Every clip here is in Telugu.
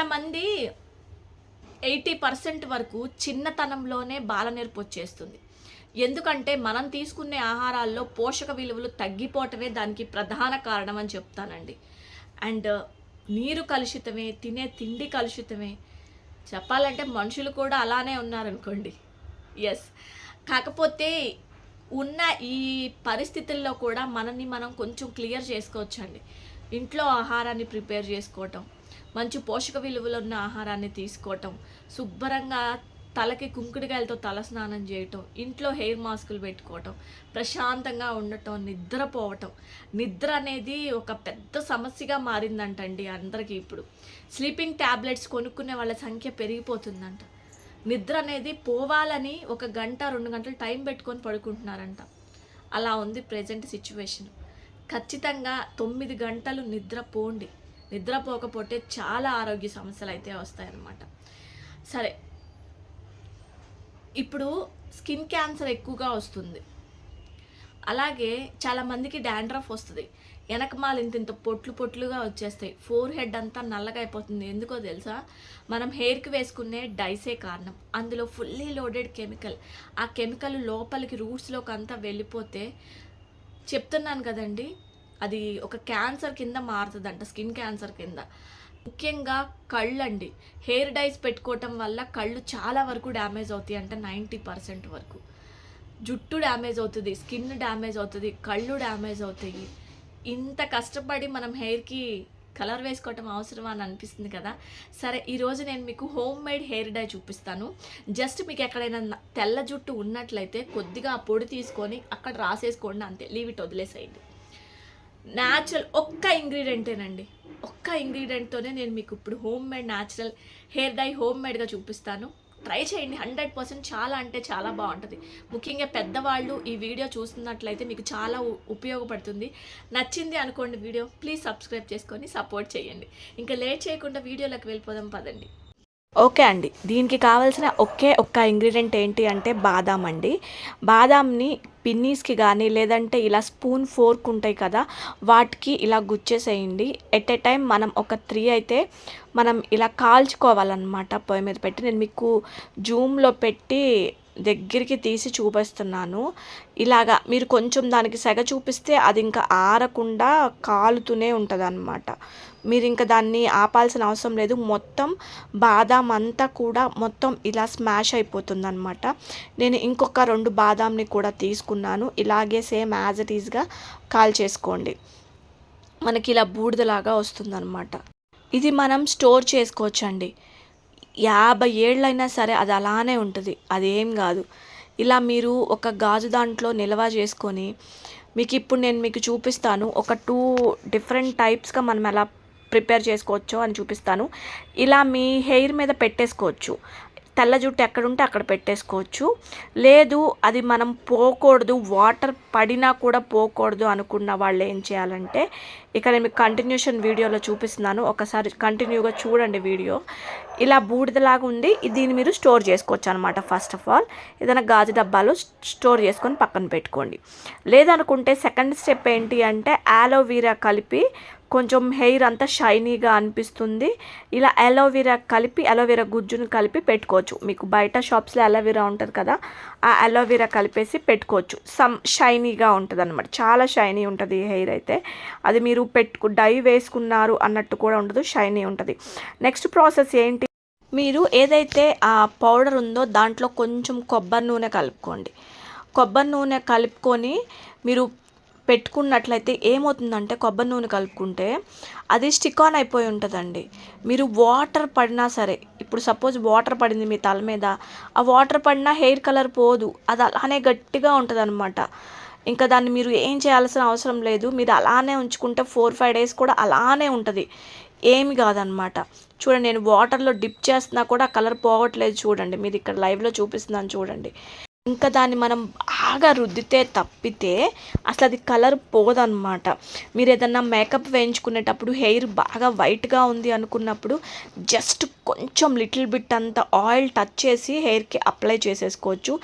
చాలామంది ఎయిటీ పర్సెంట్ వరకు చిన్నతనంలోనే బాలనేర్పు వచ్చేస్తుంది. ఎందుకంటే మనం తీసుకునే ఆహారాల్లో పోషక విలువలు తగ్గిపోవటమే దానికి ప్రధాన కారణం అని చెప్తానండి. అండ్ నీరు కలుషితమే తినే తిండి కలుషితమే. చెప్పాలంటే మనుషులు కూడా అలానే ఉన్నారనుకోండి. ఎస్ కాకపోతే ఉన్న ఈ పరిస్థితుల్లో కూడా మనల్ని మనం కొంచెం క్లియర్ చేసుకోవచ్చండి. ఇంట్లో ఆహారాన్ని ప్రిపేర్ చేసుకోవటం మంచి పోషక విలువలు ఉన్న ఆహారాన్ని తీసుకోవటం శుభ్రంగా తలకి కుంకుడుకాయలతో తల స్నానం చేయటం ఇంట్లో హెయిర్ మాస్కులు పెట్టుకోవటం ప్రశాంతంగా ఉండటం నిద్రపోవటం. నిద్ర అనేది ఒక పెద్ద సమస్యగా మారిందంటండి అందరికీ ఇప్పుడు. స్లీపింగ్ ట్యాబ్లెట్స్ కొనుక్కునే వాళ్ళ సంఖ్య పెరిగిపోతుందంట. నిద్ర అనేది పోవాలని ఒక గంట రెండు గంటలు టైం పెట్టుకొని పడుకుంటున్నారంట. అలా ఉంది ప్రజెంట్ సిచ్యువేషన్. ఖచ్చితంగా తొమ్మిది గంటలు నిద్ర పోండి. నిద్రపోకపోతే చాలా ఆరోగ్య సమస్యలు అయితే వస్తాయన్నమాట. సరే. ఇప్పుడు స్కిన్ క్యాన్సర్ ఎక్కువగా వస్తుంది. అలాగే చాలామందికి డాండ్రఫ్ వస్తుంది. వెనకమాల ఇంత ఇంత పొట్లు పొట్లుగా వచ్చేస్తాయి. ఫోర్ హెడ్ అంతా నల్లగా అయిపోతుంది. ఎందుకో తెలుసా? మనం హెయిర్కి వేసుకునే డైసే కారణం. అందులో ఫుల్లీ లోడెడ్ కెమికల్. ఆ కెమికల్ లోపలికి రూట్స్లోకి అంతా వెళ్ళిపోతే చెప్తున్నాను కదండి అది ఒక క్యాన్సర్ కింద మారుతుందంట స్కిన్ క్యాన్సర్ కింద. ముఖ్యంగా కళ్ళు అండి హెయిర్ డైస్ పెట్టుకోవటం వల్ల కళ్ళు చాలా వరకు డ్యామేజ్ అవుతాయి అంటే నైంటీ పర్సెంట్ వరకు. జుట్టు డ్యామేజ్ అవుతుంది స్కిన్ డ్యామేజ్ అవుతుంది కళ్ళు డ్యామేజ్ అవుతాయి. ఇంత కష్టపడి మనం హెయిర్కి కలర్ వేసుకోవటం అవసరమా అని అనిపిస్తుంది కదా? సరే ఈరోజు నేను మీకు హోమ్ మేడ్ హెయిర్ డై చూపిస్తాను. జస్ట్ మీకు ఎక్కడైనా తెల్ల జుట్టు ఉన్నట్లయితే కొద్దిగా ఆ పొడి తీసుకొని అక్కడ రాసేసుకోండి అంతే. లీవ్ ఇట్ వదిలేసేయండి. న్యాచురల్ ఒక్క ఇంగ్రీడియంటేనండి ఒక్క ఇంగ్రీడియంట్తోనే నేను మీకు ఇప్పుడు home made natural hair dye home మేడ్గా చూపిస్తాను. ట్రై చేయండి. హండ్రెడ్ పర్సెంట్ చాలా అంటే చాలా బాగుంటుంది. ముఖ్యంగా పెద్దవాళ్ళు ఈ వీడియో చూస్తున్నట్లయితే మీకు చాలా ఉపయోగపడుతుంది. నచ్చింది అనుకోండి వీడియో ప్లీజ్ సబ్స్క్రైబ్ చేసుకొని సపోర్ట్ చేయండి. ఇంకా లేట్ చేయకుండా వీడియోలోకి వెళ్ళిపోదాం పదండి. ఓకే అండి. దీనికి కావాల్సిన ఒకే ఒక్క ఇంగ్రీడియంట్ ఏంటి అంటే బాదాం అండి. బాదాంని పిన్నీస్కి కానీ లేదంటే ఇలా స్పూన్ ఫోర్క్ ఉంటాయి కదా వాటికి ఇలా గుచ్చేసేయండి. ఎట్ ఏ టైం మనం ఒక త్రీ అయితే మనం ఇలా కాల్చుకోవాలన్నమాట పొయ్యి మీద పెట్టి. నేను మీకు జూమ్లో పెట్టి దగ్గరికి తీసి చూపిస్తున్నాను. ఇలాగా మీరు కొంచెం దానికి సెగ చూపిస్తే అది ఇంకా ఆరకుండా కాలుతూనే ఉంటుంది అనమాట మీరు ఇంకా దాన్ని ఆపాల్సిన అవసరం లేదు. మొత్తం బాదాం అంతా కూడా మొత్తం ఇలా స్మాష్ అయిపోతుంది అనమాట నేను ఇంకొక రెండు బాదాంని కూడా తీసుకున్నాను. ఇలాగే సేమ్ యాజ్ ఇట్ ఈస్గా కాల్ చేసుకోండి. మనకి ఇలా బూడిదలాగా వస్తుందన్నమాట. ఇది మనం స్టోర్ చేసుకోవచ్చండి. యాభై ఏళ్ళైనా సరే అది అలానే ఉంటుంది. అదేం కాదు. ఇలా మీరు ఒక గాజు దాంట్లో నిల్వ చేసుకొని మీకు ఇప్పుడు నేను మీకు చూపిస్తాను. ఒక టూ డిఫరెంట్ టైప్స్గా మనం ఎలా ప్రిపేర్ చేసుకోవచ్చో అని చూపిస్తాను. ఇలా మీ హెయిర్ మీద పెట్టేసుకోవచ్చు. తెల్ల జుట్టు ఎక్కడుంటే అక్కడ పెట్టేసుకోవచ్చు. లేదు అది మనం పోకూడదు వాటర్ పడినా కూడా పోకూడదు అనుకున్న వాళ్ళు ఏం చేయాలంటే ఇక్కడ నేను మీకు కంటిన్యూషన్ వీడియోలో చూపిస్తున్నాను. ఒకసారి కంటిన్యూగా చూడండి వీడియో. ఇలా బూడిదలాగా ఉంది దీన్ని మీరు స్టోర్ చేసుకోవచ్చు అనమాట ఫస్ట్ ఆఫ్ ఆల్. ఏదైనా గాజు డబ్బాలో స్టోర్ చేసుకొని పక్కన పెట్టుకోండి. లేదనుకుంటే సెకండ్ స్టెప్ ఏంటి అంటే ఆలోవీరా కలిపి కొంచెం హెయిర్ అంతా షైనీగా అనిపిస్తుంది. ఇలా అలోవెరా కలిపి అలోవెరా గుజ్జును కలిపి పెట్టుకోవచ్చు. మీకు బయట షాప్స్లో అలోవెరా ఉంటుంది కదా ఆ అలోవెరా కలిపేసి పెట్టుకోవచ్చు. సమ్ షైనీగా ఉంటుంది అనమాట చాలా షైనీ ఉంటుంది ఈ హెయిర్ అయితే. అది మీరు పెట్టుకు డై వేసుకున్నారు అన్నట్టు కూడా ఉండదు షైనీ ఉంటుంది. నెక్స్ట్ ప్రాసెస్ ఏంటి? మీరు ఏదైతే ఆ పౌడర్ ఉందో దాంట్లో కొంచెం కొబ్బరి నూనె కలుపుకోండి. కొబ్బరి నూనె కలుపుకొని మీరు పెట్టుకున్నట్లయితే ఏమవుతుందంటే కొబ్బరి నూనె కలుపుకుంటే అది స్టిక్ ఆన్ అయిపోయి ఉంటుందండి. మీరు వాటర్ పడినా సరే ఇప్పుడు సపోజ్ వాటర్ పడింది మీ తల మీద ఆ వాటర్ పడినా హెయిర్ కలర్ పోదు అది అలానే గట్టిగా ఉంటుంది అనమాట ఇంకా దాన్ని మీరు ఏం చేయాల్సిన అవసరం లేదు మీరు అలానే ఉంచుకుంటే ఫోర్ ఫైవ్ డేస్ కూడా అలానే ఉంటుంది. ఏమి కాదనమాట చూడండి నేను వాటర్లో డిప్ చేస్తున్నా కూడా కలర్ పోవట్లేదు చూడండి మీరు ఇక్కడ లైవ్లో చూపిస్తున్నాను చూడండి. ఇంకా దాన్ని మనం బాగా రుద్దితే తప్పితే అసలు అది కలర్ పోదన్నమాట. మీరు ఏదన్నా మేకప్ వేయించుకునేటప్పుడు హెయిర్ బాగా వైట్గా ఉంది అనుకున్నప్పుడు జస్ట్ కొంచెం లిటిల్ బిట్ అంత ఆయిల్ టచ్ చేసి హెయిర్కి అప్లై చేసేసుకోవచ్చు.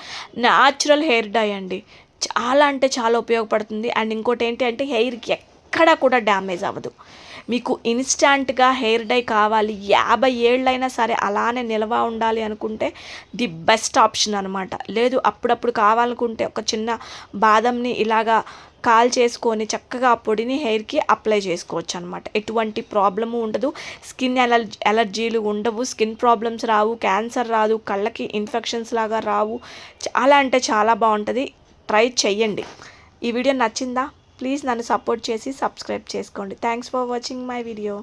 న్యాచురల్ హెయిర్ డై అండి. చాలా అంటే చాలా ఉపయోగపడుతుంది. అండ్ ఇంకోటి ఏంటి అంటే హెయిర్కి ఎక్కడ కూడా డ్యామేజ్ అవ్వదు. మీకు ఇన్స్టాంట్గా హెయిర్ డై కావాలి. యాభై ఏళ్ళైనా సరే అలానే నిల్వ ఉండాలి అనుకుంటే ది బెస్ట్ ఆప్షన్ అనమాట లేదు అప్పుడప్పుడు కావాలనుకుంటే ఒక చిన్న బాదంని ఇలాగా కాల్ చేసుకొని చక్కగా ఆ పొడిని హెయిర్కి అప్లై చేసుకోవచ్చు అనమాట ఎటువంటి ప్రాబ్లము ఉండదు. స్కిన్ ఎలర్జీ ఎలర్జీలు ఉండవు. స్కిన్ ప్రాబ్లమ్స్ రావు క్యాన్సర్ రాదు కళ్ళకి ఇన్ఫెక్షన్స్ లాగా రావు. చాలా అంటే చాలా బాగుంటుంది. ట్రై చెయ్యండి. ఈ వీడియో నచ్చిందా? ప్లీజ్ నన్ను సపోర్ట్ చేసి సబ్స్క్రైబ్ చేసుకోండి. Thanks for watching my video